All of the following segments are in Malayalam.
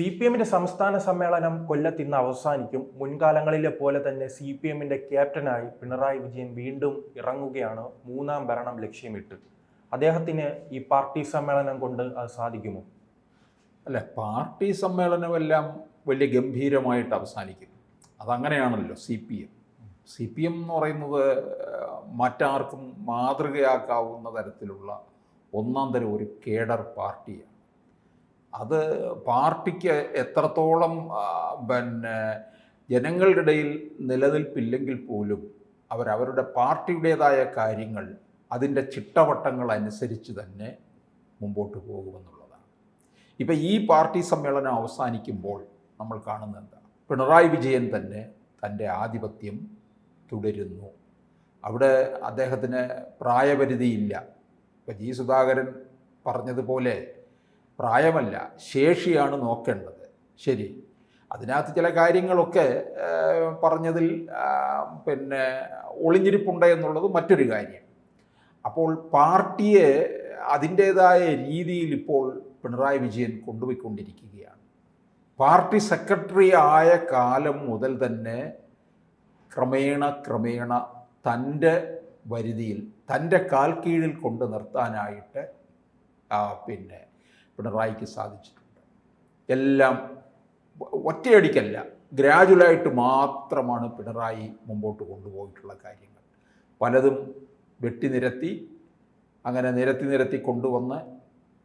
സി പി എമ്മിന്റെ സംസ്ഥാന സമ്മേളനം കൊല്ലത്ത് ഇന്ന് അവസാനിക്കും. മുൻകാലങ്ങളിലെ പോലെ തന്നെ സി പി എമ്മിന്റെ ക്യാപ്റ്റനായി പിണറായി വിജയൻ വീണ്ടും ഇറങ്ങുകയാണ് മൂന്നാം ഭരണം ലക്ഷ്യമിട്ട്. അദ്ദേഹത്തിന് ഈ പാർട്ടി സമ്മേളനം കൊണ്ട് അത് സാധിക്കുമോ? അല്ല പാർട്ടി സമ്മേളനമെല്ലാം വലിയ ഗംഭീരമായിട്ട് അവസാനിക്കും അതങ്ങനെയാണല്ലോ C P M. C P M എന്ന് പറയുന്നത് മറ്റാർക്കും മാതൃകയാക്കാവുന്ന തരത്തിലുള്ള ഒന്നാം തരം ഒരു കേഡർ പാർട്ടിയാണ്. അത് പാർട്ടിക്ക് എത്രത്തോളം പിന്നെ ജനങ്ങളുടെ ഇടയിൽ നിലനിൽപ്പില്ലെങ്കിൽ പോലും അവരവരുടെ പാർട്ടിയുടേതായ കാര്യങ്ങൾ അതിന്റെ ചിട്ടവട്ടങ്ങൾ അനുസരിച്ച് തന്നെ മുമ്പോട്ട് പോകുമെന്നുള്ളതാണ്. ഇപ്പം ഈ പാർട്ടി സമ്മേളനം അവസാനിക്കുമ്പോൾ നമ്മൾ കാണുന്നത് എന്താ? പിണറായി വിജയൻ തന്നെ തന്റെ ആധിപത്യം തുടരുന്നു. അവിടെ അദ്ദേഹത്തിന് പ്രായപരിധിയില്ല. ഇപ്പം ജി സുധാകരൻ പറഞ്ഞതുപോലെ പ്രായമല്ല ശേഷിയാണ് നോക്കേണ്ടത്. ശരി. അതിനകത്ത് ചില കാര്യങ്ങളൊക്കെ പറഞ്ഞതിൽ പിന്നെ ഒളിഞ്ഞിരിപ്പുണ്ട് എന്നുള്ളത് മറ്റൊരു കാര്യം. അപ്പോൾ പാർട്ടിയെ അതിന്റേതായ രീതിയിൽ ഇപ്പോൾ പിണറായി വിജയൻ കൊണ്ടുപോയിക്കൊണ്ടിരിക്കുകയാണ്. പാർട്ടി സെക്രട്ടറി ആയ കാലം മുതൽ തന്നെ ക്രമേണ ക്രമേണ തന്റെ വരുതിയിൽ തന്റെ കാൽ കീഴിൽ കൊണ്ട് നിർത്താനായിട്ട് പിന്നെ പിണറായിക്ക് സാധിച്ചിട്ടുണ്ട്. എല്ലാം ഒറ്റയടിക്കല്ല ഗ്രാജുവലായിട്ട് മാത്രമാണ് പിണറായി മുമ്പോട്ട് കൊണ്ടുപോയിട്ടുള്ള കാര്യങ്ങൾ. പലതും വെട്ടിനിരത്തി അങ്ങനെ നിരത്തി നിരത്തി കൊണ്ടുവന്ന്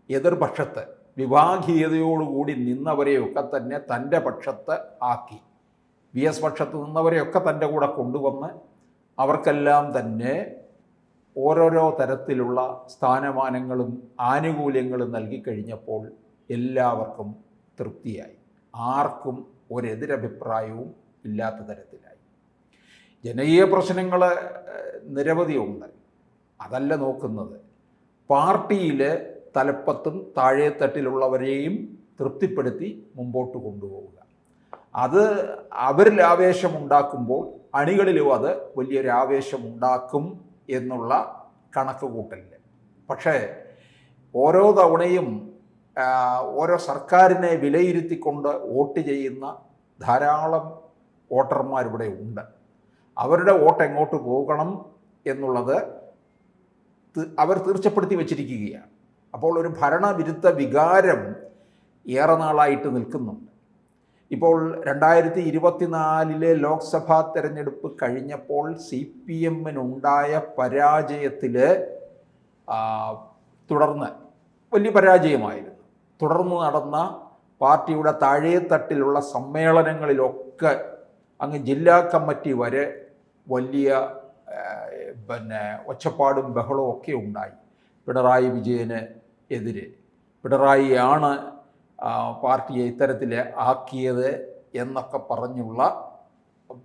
എതിർപക്ഷത്ത് വിഭാഗീയതയോടുകൂടി നിന്നവരെയൊക്കെ തന്നെ തന്റെ പക്ഷത്ത് ആക്കി. വി എസ് പക്ഷത്ത് നിന്നവരെയൊക്കെ തന്റെ കൂടെ കൊണ്ടുവന്ന് അവർക്കെല്ലാം തന്നെ ഓരോരോ തരത്തിലുള്ള സ്ഥാനമാനങ്ങളും ആനുകൂല്യങ്ങളും നൽകിക്കഴിഞ്ഞപ്പോൾ എല്ലാവർക്കും തൃപ്തിയായി. ആർക്കും ഒരെതിരഭിപ്രായവും ഇല്ലാത്ത തരത്തിലായി. ജനകീയ പ്രശ്നങ്ങൾ നിരവധിയുണ്ട് അതല്ല നോക്കുന്നത്. പാർട്ടിയിൽ തലപ്പത്തും താഴേത്തട്ടിലുള്ളവരെയും തൃപ്തിപ്പെടുത്തി മുമ്പോട്ട് കൊണ്ടുപോവുക. അത് അവരിൽ ആവേശമുണ്ടാക്കുമ്പോൾ അണികളിലും അത് വലിയൊരു ആവേശമുണ്ടാക്കും എന്നുള്ള കണക്ക് കൂട്ടലിൽ പക്ഷേ ഓരോ തവണയും ഓരോ സർക്കാരിനെ വിലയിരുത്തിക്കൊണ്ട് വോട്ട് ചെയ്യുന്ന ധാരാളം വോട്ടർമാരിവിടെ ഉണ്ട്. അവരുടെ വോട്ട് എങ്ങോട്ട് പോകണം എന്നുള്ളത് അവർ തീർച്ചപ്പെടുത്തി വച്ചിരിക്കുകയാണ്. അപ്പോൾ ഒരു ഭരണവിരുദ്ധ വികാരം ഏറെ നാളായിട്ട് നിൽക്കുന്നുണ്ട്. ഇപ്പോൾ രണ്ടായിരത്തി ഇരുപത്തിനാലിലെ ലോക്സഭാ തെരഞ്ഞെടുപ്പ് കഴിഞ്ഞപ്പോൾ സി പി എമ്മിനുണ്ടായ പരാജയത്തിൽ തുടർന്ന് വലിയ പരാജയമായിരുന്നു. തുടർന്ന് നടന്ന പാർട്ടിയുടെ താഴേത്തട്ടിലുള്ള സമ്മേളനങ്ങളിലൊക്കെ അങ്ങ് ജില്ലാ കമ്മിറ്റി വരെ വലിയ പിന്നെ ഒച്ചപ്പാടും ബഹളവും ഒക്കെ ഉണ്ടായി. പിണറായി വിജയന് എതിരെ. പിണറായിയാണ് പാർട്ടിയെ ഇത്തരത്തിൽ ആക്കിയത് എന്നൊക്കെ പറഞ്ഞുള്ള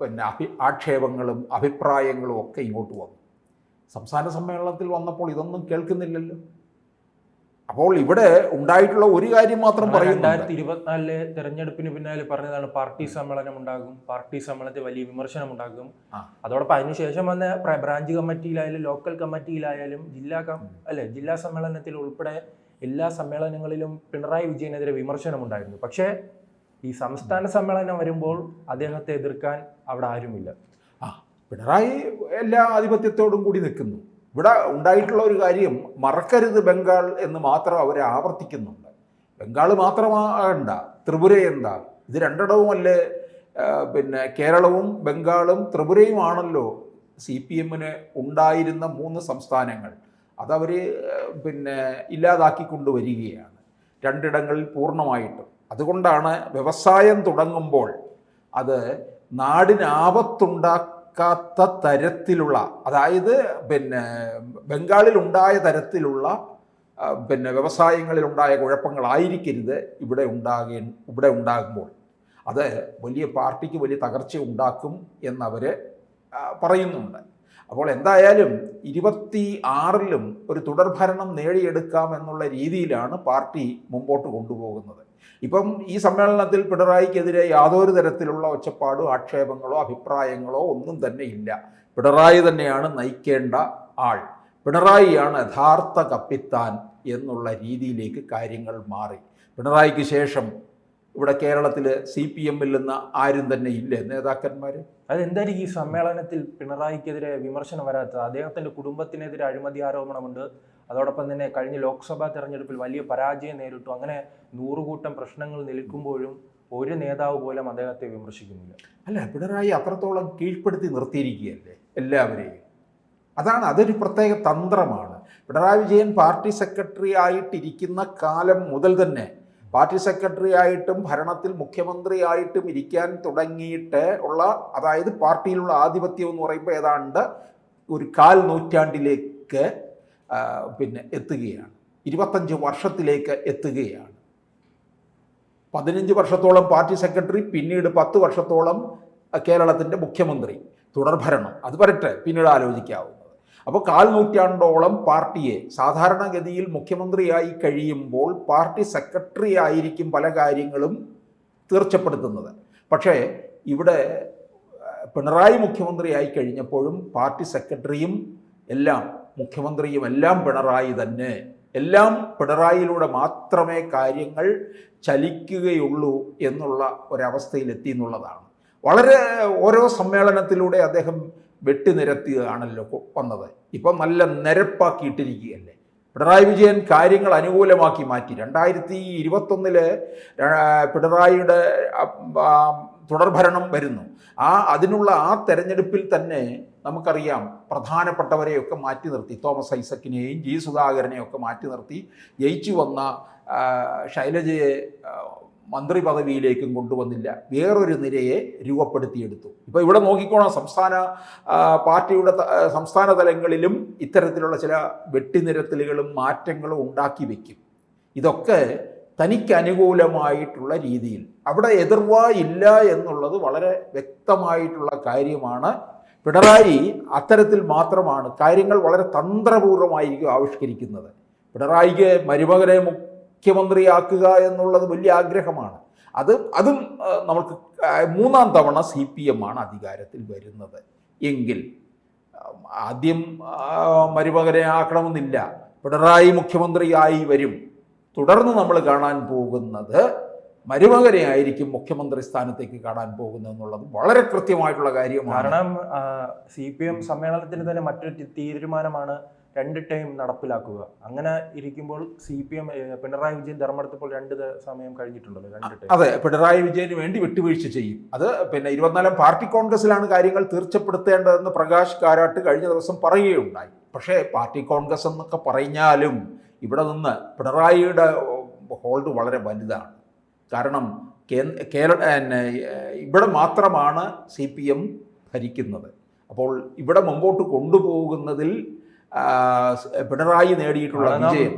പിന്നെ അഭി ആക്ഷേപങ്ങളും അഭിപ്രായങ്ങളും ഒക്കെ ഇങ്ങോട്ട് വന്നു. സംസ്ഥാന സമ്മേളനത്തിൽ വന്നപ്പോൾ ഇതൊന്നും കേൾക്കുന്നില്ലല്ലോ. അപ്പോൾ ഇവിടെ ഉണ്ടായിട്ടുള്ള ഒരു കാര്യം മാത്രം പറയും രണ്ടായിരത്തി ഇരുപത്തിനാലിലെ തെരഞ്ഞെടുപ്പിന് പിന്നാലെ പറഞ്ഞതാണ് പാർട്ടി സമ്മേളനം ഉണ്ടാകും പാർട്ടി സമ്മേളനത്തിൽ വലിയ വിമർശനം ഉണ്ടാകും. അതോടൊപ്പം അതിനുശേഷം വന്ന ബ്രാഞ്ച് കമ്മിറ്റിയിലായാലും ലോക്കൽ കമ്മിറ്റിയിലായാലും ജില്ലാ കം അല്ലെ ജില്ലാ സമ്മേളനത്തിൽ ഉൾപ്പെടെ എല്ലാ സമ്മേളനങ്ങളിലും പിണറായി വിജയനെതിരെ വിമർശനമുണ്ടായിരുന്നു. പക്ഷേ ഈ സംസ്ഥാന സമ്മേളനം വരുമ്പോൾ അദ്ദേഹത്തെ എതിർക്കാൻ അവിടെ ആരുമില്ല. ആ പിണറായി എല്ലാ ആധിപത്യത്തോടും കൂടി നിൽക്കുന്നു. ഇവിടെ ഉണ്ടായിട്ടുള്ള ഒരു കാര്യം മറക്കരുത് ബംഗാൾ എന്ന് മാത്രം അവർ ആവർത്തിക്കുന്നുണ്ട്. ബംഗാൾ മാത്രമാകണ്ട ത്രിപുര എന്താ? ഇത് രണ്ടിടവുമല്ലേ? പിന്നെ കേരളവും ബംഗാളും ത്രിപുരയുമാണല്ലോ സി പി എമ്മിന് ഉണ്ടായിരുന്ന മൂന്ന് സംസ്ഥാനങ്ങൾ. അതവർ പിന്നെ ഇല്ലാതാക്കി കൊണ്ടുവരികയാണ് രണ്ടിടങ്ങളിൽ പൂർണമായിട്ടും. അതുകൊണ്ടാണ് വ്യവസായം തുടങ്ങുമ്പോൾ അത് നാടിനാപത്തുണ്ടാക്കാത്ത തരത്തിലുള്ള അതായത് പിന്നെ ബംഗാളിൽ ഉണ്ടായ തരത്തിലുള്ള പിന്നെ വ്യവസായങ്ങളിലുണ്ടായ കുഴപ്പങ്ങളായിരിക്കരുത് ഇവിടെ ഉണ്ടാകേ ഇവിടെ ഉണ്ടാകുമ്പോൾ. അത് വലിയ പാർട്ടിക്ക് വലിയ തകർച്ച ഉണ്ടാക്കും എന്നവർ പറയുന്നുണ്ട്. അപ്പോൾ എന്തായാലും ഇരുപത്തി ആറിലും ഒരു തുടർഭരണം നേടിയെടുക്കാം എന്നുള്ള രീതിയിലാണ് പാർട്ടി മുമ്പോട്ട് കൊണ്ടുപോകുന്നത്. ഇപ്പം ഈ സമ്മേളനത്തിൽ പിണറായിക്കെതിരെ യാതൊരു തരത്തിലുള്ള ഒച്ചപ്പാടോ ആക്ഷേപങ്ങളോ അഭിപ്രായങ്ങളോ ഒന്നും തന്നെ ഇല്ല. പിണറായി തന്നെയാണ് നയിക്കേണ്ട ആൾ. പിണറായിയാണ് യഥാർത്ഥ കപ്പിത്താൻ എന്നുള്ള രീതിയിലേക്ക് കാര്യങ്ങൾ മാറി. പിണറായിക്ക് ശേഷം ഇവിടെ കേരളത്തിൽ സി പി എമ്മിൽ നിന്ന് ആരും തന്നെ ഇല്ലേ? നേതാക്കന്മാർ അതെന്തായിരിക്കും ഈ സമ്മേളനത്തിൽ പിണറായിക്കെതിരെ വിമർശനം വരാത്തത് അദ്ദേഹത്തിന്റെ കുടുംബത്തിനെതിരെ അഴിമതി ആരോപണമുണ്ട് അതോടൊപ്പം തന്നെ കഴിഞ്ഞ ലോക്സഭാ തെരഞ്ഞെടുപ്പിൽ വലിയ പരാജയം നേരിട്ടു അങ്ങനെ നൂറുകൂട്ടം പ്രശ്നങ്ങൾ നിൽക്കുമ്പോഴും ഒരു നേതാവ് പോലും അദ്ദേഹത്തെ വിമർശിക്കുന്നില്ല. അല്ല പിണറായി അത്രത്തോളം കീഴ്പ്പെടുത്തി നിർത്തിയിരിക്കുകയല്ലേ എല്ലാവരെയും? അതാണ് അതൊരു പ്രത്യേക തന്ത്രമാണ്. പിണറായി വിജയൻ പാർട്ടി സെക്രട്ടറി ആയിട്ടിരിക്കുന്ന കാലം മുതൽ തന്നെ പാർട്ടി സെക്രട്ടറി ആയിട്ടും ഭരണത്തിൽ മുഖ്യമന്ത്രി ആയിട്ടും ഇരിക്കാൻ തുടങ്ങിയിട്ട് ഉള്ള അതായത് പാർട്ടിയിലുള്ള ആധിപത്യം എന്ന് പറയുമ്പോൾ ഏതാണ്ട് ഒരു കാൽ നൂറ്റാണ്ടിലേക്ക് പിന്നെ എത്തുകയാണ്. ഇരുപത്തഞ്ച് വർഷത്തിലേക്ക് എത്തുകയാണ്. പതിനഞ്ച് വർഷത്തോളം പാർട്ടി സെക്രട്ടറി പിന്നീട് പത്ത് വർഷത്തോളം കേരളത്തിന്റെ മുഖ്യമന്ത്രി തുടർഭരണം. അത് വരട്ടെ പിന്നീട് ആലോചിക്കാവുന്നത് അപ്പോൾ കാൽ നൂറ്റാണ്ടോളം പാർട്ടിയെ സാധാരണഗതിയിൽ മുഖ്യമന്ത്രിയായി കഴിയുമ്പോൾ പാർട്ടി സെക്രട്ടറി ആയിരിക്കും പല കാര്യങ്ങളും തീർച്ചപ്പെടുത്തുന്നത്. പക്ഷേ ഇവിടെ പിണറായി പിണറായി മുഖ്യമന്ത്രിയായി കഴിഞ്ഞപ്പോഴും പാർട്ടി സെക്രട്ടറിയും എല്ലാം മുഖ്യമന്ത്രിയും എല്ലാം പിണറായി തന്നെ. എല്ലാം പിണറായിയിലൂടെ മാത്രമേ കാര്യങ്ങൾ ചലിക്കുകയുള്ളൂ എന്നുള്ള ഒരവസ്ഥയിലെത്തി എന്നുള്ളതാണ്. വളരെ ഓരോ സമ്മേളനത്തിലൂടെ അദ്ദേഹം വെട്ടിനിരത്തുകയാണല്ലോ കൊ- വന്നത്. ഇപ്പം നല്ല നിരപ്പാക്കിയിട്ടിരിക്കുകയല്ലേ. പിണറായി വിജയൻ കാര്യങ്ങൾ അനുകൂലമാക്കി മാറ്റി. രണ്ടായിരത്തി ഇരുപത്തൊന്നിൽ പിണറായിയുടെ തുടർഭരണം വരുന്നു. ആ അതിനുള്ള ആ തെരഞ്ഞെടുപ്പിൽ തന്നെ നമുക്കറിയാം പ്രധാനപ്പെട്ടവരെയൊക്കെ മാറ്റി നിർത്തി. തോമസ് ഐസക്കിനെയും ജി സുധാകരനെയും ഒക്കെ മാറ്റി നിർത്തി. ജയിച്ചു വന്ന ശൈലജയെ മന്ത്രി പദവിയിലേക്കും കൊണ്ടുവന്നില്ല. വേറൊരു നിരയെ രൂപപ്പെടുത്തിയെടുത്തു. ഇപ്പോൾ ഇവിടെ നോക്കിക്കോണം സംസ്ഥാന പാർട്ടിയുടെ സംസ്ഥാന തലങ്ങളിലും ഇത്തരത്തിലുള്ള ചില വെട്ടിനിരത്തലുകളും മാറ്റങ്ങളും ഉണ്ടാക്കി വയ്ക്കും ഇതൊക്കെ തനിക്ക് അനുകൂലമായിട്ടുള്ള രീതിയിൽ. അവിടെ എതിർവായില്ല എന്നുള്ളത് വളരെ വ്യക്തമായിട്ടുള്ള കാര്യമാണ്. പിണറായി അത്തരത്തിൽ മാത്രമാണ് കാര്യങ്ങൾ വളരെ തന്ത്രപൂർവമായിരിക്കും ആവിഷ്കരിക്കുന്നത്. പിണറായിക്ക് മരുമകനെ മുഖ്യമന്ത്രിയാക്കുക എന്നുള്ളത് വലിയ ആഗ്രഹമാണ്. അത് അതും നമുക്ക് മൂന്നാം തവണ സി പി എം ആണ് അധികാരത്തിൽ വരുന്നത്. എങ്കിൽ ആദ്യം മരുമകനെ ആക്കണമെന്നില്ല. പിണറായി മുഖ്യമന്ത്രിയായി വരും. തുടർന്ന് നമ്മൾ കാണാൻ പോകുന്നത് മരുമകനെ ആയിരിക്കും മുഖ്യമന്ത്രി സ്ഥാനത്തേക്ക് കാണാൻ പോകുന്നത് എന്നുള്ളത് വളരെ കൃത്യമായിട്ടുള്ള കാര്യമാണ്. കാരണം സി പി എം സമ്മേളനത്തിന് തന്നെ മറ്റൊരു തീരുമാനമാണ് രണ്ട് ടൈം നടപ്പിലാക്കുക. അങ്ങനെ ഇരിക്കുമ്പോൾ C P M Pinarayi Vijayan ധർമ്മടത്തപ്പോൾ രണ്ട് സമയം കഴിഞ്ഞിട്ടുണ്ടല്ലോ രണ്ട് ടൈം. അതെ പിണറായി വിജയന് വേണ്ടി വിട്ടുവീഴ്ച ചെയ്യും. അത് പിന്നെ ഇരുപത്തിനാലാം പാർട്ടി കോൺഗ്രസിലാണ് കാര്യങ്ങൾ തീർച്ചപ്പെടുത്തേണ്ടതെന്ന് പ്രകാശ് കാരാട്ട് കഴിഞ്ഞ ദിവസം പറയുകയുണ്ടായി. പക്ഷേ പാർട്ടി കോൺഗ്രസ് എന്നൊക്കെ പറഞ്ഞാലും ഇവിടെ നിന്ന് പിണറായിയുടെ ഹോൾഡ് വളരെ വലുതാണ്. കാരണം കേരള ഇവിടെ മാത്രമാണ് സി പി എം ഭരിക്കുന്നത്. അപ്പോൾ ഇവിടെ മുമ്പോട്ട് കൊണ്ടുപോകുന്നതിൽ പിണറായി നേടിയിട്ടുള്ള വിജയം.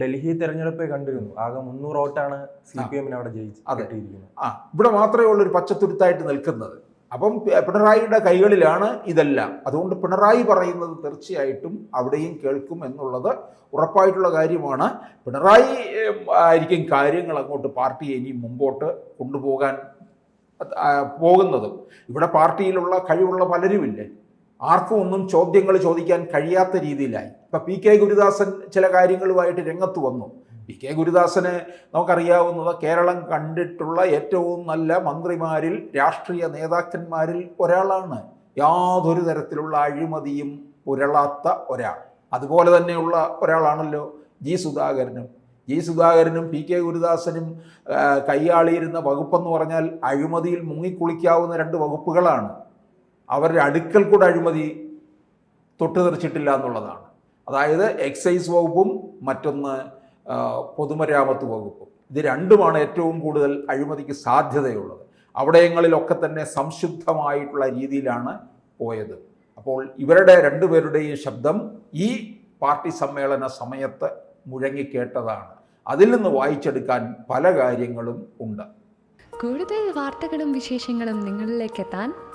ഡൽഹി തെരഞ്ഞെടുപ്പ് കണ്ടിരുന്നു. ആകെ മുന്നൂറ് വോട്ടാണ് സി പി എമ്മിന് അവിടെ ജയിച്ചു അതെ. ആ ഇവിടെ മാത്രമേ ഉള്ളൂ ഒരു പച്ചത്തുരുത്തായിട്ട് നിൽക്കുന്നത്. അപ്പം പിണറായിയുടെ കൈകളിലാണ് ഇതെല്ലാം. അതുകൊണ്ട് പിണറായി പറയുന്നത് തീർച്ചയായിട്ടും അവിടെയും കേൾക്കും എന്നുള്ളത് ഉറപ്പായിട്ടുള്ള കാര്യമാണ്. പിണറായി ആയിരിക്കും കാര്യങ്ങൾ അങ്ങോട്ട് പാർട്ടി ഇനി മുമ്പോട്ട് കൊണ്ടുപോകാൻ പോകുന്നതും. ഇവിടെ പാർട്ടിയിലുള്ള കഴിവുള്ള പലരുമില്ലേ? ആർക്കും ഒന്നും ചോദ്യങ്ങൾ ചോദിക്കാൻ കഴിയാത്ത രീതിയിലായി. ഇപ്പം പി കെ ഗുരുദാസൻ ചില കാര്യങ്ങളുമായിട്ട് രംഗത്ത് വന്നു. പി കെ ഗുരുദാസന് നമുക്കറിയാവുന്നത് കേരളം കണ്ടിട്ടുള്ള ഏറ്റവും നല്ല മന്ത്രിമാരിൽ രാഷ്ട്രീയ നേതാക്കന്മാരിൽ ഒരാളാണ്. യാതൊരു തരത്തിലുള്ള അഴിമതിയും പുരളാത്ത ഒരാൾ. അതുപോലെ തന്നെയുള്ള ഒരാളാണല്ലോ ജി സുധാകരനും. ജി സുധാകരനും പി കെ ഗുരുദാസനും കൈയാളിയിരുന്ന വകുപ്പെന്ന് പറഞ്ഞാൽ അഴിമതിയിൽ മുങ്ങിക്കുളിക്കാവുന്ന രണ്ട് വകുപ്പുകളാണ്. അവരുടെ അടുക്കൽ കൂടെ അഴിമതി തൊട്ടുതെറിച്ചിട്ടില്ല എന്നുള്ളതാണ്. അതായത് എക്സൈസ് വകുപ്പും മറ്റൊന്ന് പൊതുമരാമത്ത് വകുപ്പും. ഇത് രണ്ടുമാണ് ഏറ്റവും കൂടുതൽ അഴിമതിക്ക് സാധ്യതയുള്ളത്. അവിടങ്ങളിലൊക്കെ തന്നെ സംശുദ്ധമായിട്ടുള്ള രീതിയിലാണ് പോയത്. അപ്പോൾ ഇവരുടെ രണ്ടുപേരുടെയും ശബ്ദം ഈ പാർട്ടി സമ്മേളന സമയത്ത് മുഴങ്ങിക്കേട്ടതാണ് അതിൽ നിന്ന് വായിച്ചെടുക്കാൻ പല കാര്യങ്ങളും ഉണ്ട്. കൂടുതൽ വാർത്തകളും വിശേഷങ്ങളും നിങ്ങളിലേക്ക് എത്താൻ